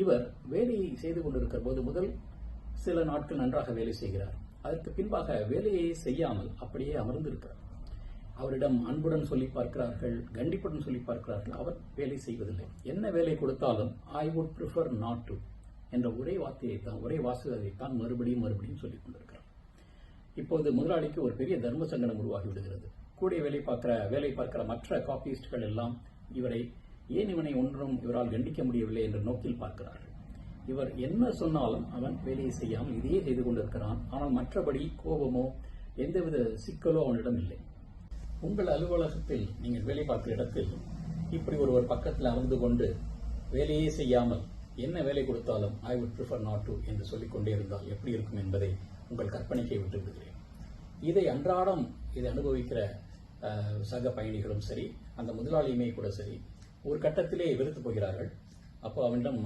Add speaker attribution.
Speaker 1: இவர் வேலையை செய்து கொண்டிருக்கிற போது முதல் சில நாட்கள் நன்றாக வேலை செய்கிறார். அதற்கு பின்பாக வேலையை செய்யாமல் அப்படியே அமர்ந்திருக்கிறார். அவரிடம் அன்புடன் சொல்லி பார்க்கிறார்கள் கண்டிப்புடன் சொல்லி பார்க்கிறார்கள் அவர் வேலை செய்வதில்லை. என்ன வேலை கொடுத்தாலும் I would prefer not to என்ற ஒரே வார்த்தையை தான் ஒரே வாசகத்தை தான் மறுபடியும் மறுபடியும் சொல்லிக் கொண்டிருக்கிறார். இப்போது முதலாளிக்கு ஒரு பெரிய தர்ம சங்கடம் உருவாகி விடுகிறது. கூட வேலை பார்க்கிற வேலை பார்க்கிற மற்ற காப்பிஸ்ட்கள் எல்லாம் இவரை ஏன் இவனை ஒன்றும் இவரால் கண்டிக்க முடியவில்லை என்ற நோக்கில் பார்க்கிறார்கள் இவர் என்ன சொன்னாலும் அவன் வேலையை செய்யாமல் இதையே செய்து கொண்டிருக்கிறான். ஆனால் மற்றபடி கோபமோ எந்தவித சிக்கலோ அவனிடம் இல்லை. உங்கள் அலுவலகத்தில் நீங்கள் வேலை பார்க்கிற இடத்தில் இப்படி ஒருவர் பக்கத்தில் அமர்ந்து கொண்டு வேலையே செய்யாமல் என்ன வேலை கொடுத்தாலும் I would prefer not to என்று சொல்லிக் கொண்டே இருந்தால் எப்படி இருக்கும் என்பதை உங்கள் கற்பனைக்கை விட்டு விடுகிறேன். இதை அன்றாடம் இதை அனுபவிக்கிற சக பயணிகளும் சரி அந்த முதலாளியுமே கூட சரி ஒரு கட்டத்திலே வெறுத்து போகிறார்கள். அப்போ அவனிடம்